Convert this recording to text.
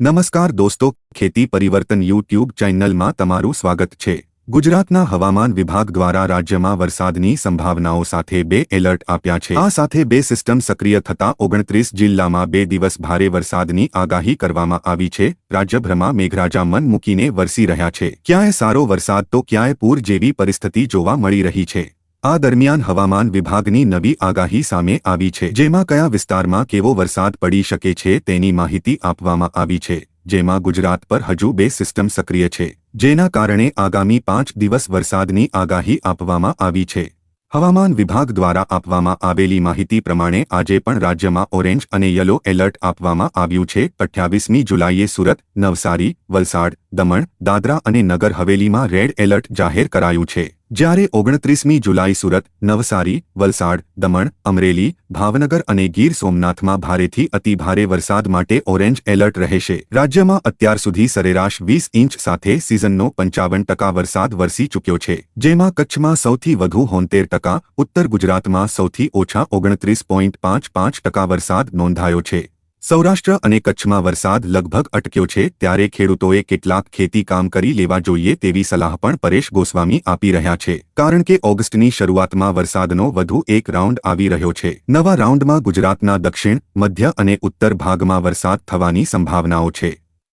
નમસ્કાર દોસ્તો, ખેતી પરિવર્તન યુટ્યુબ ચેનલમાં તમારું સ્વાગત છે. ગુજરાતના હવામાન વિભાગ દ્વારા રાજ્યમાં વરસાદની સંભાવનાઓ સાથે બે એલર્ટ આપ્યા છે. આ સાથે બે સિસ્ટમ સક્રિય થતા ઓગણત્રીસ જિલ્લામાં બે દિવસ ભારે વરસાદની આગાહી કરવામાં આવી છે. રાજ્યભરમાં મેઘરાજા મન મૂકીને વરસી રહ્યા છે. ક્યાંય સારો વરસાદ તો ક્યાંય પૂર જેવી પરિસ્થિતિ જોવા મળી રહી છે. આ દરમિયાન હવામાન વિભાગની નવી આગાહી સામે આવી છે, જેમાં કયા વિસ્તારમાં કેવો વરસાદ પડી શકે છે તેની માહિતી આપવામાં આવી છે, જેમાં ગુજરાત પર હજુ બે સિસ્ટમ સક્રિય છે, જેના કારણે આગામી પાંચ દિવસ વરસાદની આગાહી આપવામાં આવી છે. હવામાન વિભાગ દ્વારા આપવામાં આવેલી માહિતી પ્રમાણે આજે પણ રાજ્યમાં ઓરેન્જ અને યલો એલર્ટ આપવામાં આવ્યું છે. અઠ્યાવીસમી જુલાઈએ સુરત, નવસારી, વલસાડ, દમણ, દાદરા અને નગર હવેલીમાં રેડ એલર્ટ જાહેર કરાયું છે. જ્યારે ઓગણત્રીસમી જુલાઈ સુરત, નવસારી, વલસાડ, દમણ, અમરેલી, ભાવનગર અને ગીર સોમનાથમાં ભારેથી અતિભારે વરસાદ માટે ઓરેન્જ એલર્ટ રહેશે. રાજ્યમાં અત્યાર સુધી સરેરાશ વીસ ઇંચ સાથે સિઝનનો પંચાવન ટકા વરસાદ વરસી ચૂક્યો છે, જેમાં કચ્છમાં સૌથી વધુ હોંતેર ટકા, ઉત્તર ગુજરાતમાં સૌથી ઓછા ઓગણત્રીસ પોઈન્ટ પાંચ પાંચ ટકા વરસાદ નોંધાયો છે. સૌરાષ્ટ્ર અને કચ્છમાં વરસાદ લગભગ અટક્યો છે, ત્યારે ખેડૂતોએ કેટલાક ખેતી કામ કરી લેવા જોઈએ તેવી સલાહ પણ પરેશ ગોસ્વામી આપી રહ્યા છે. કારણ કે ઓગસ્ટની શરૂઆતમાં વરસાદનો વધુ એક રાઉન્ડ આવી રહ્યો છે. નવા રાઉન્ડમાં ગુજરાતના દક્ષિણ, મધ્ય અને ઉત્તર ભાગમાં વરસાદ થવાની સંભાવનાઓ છે.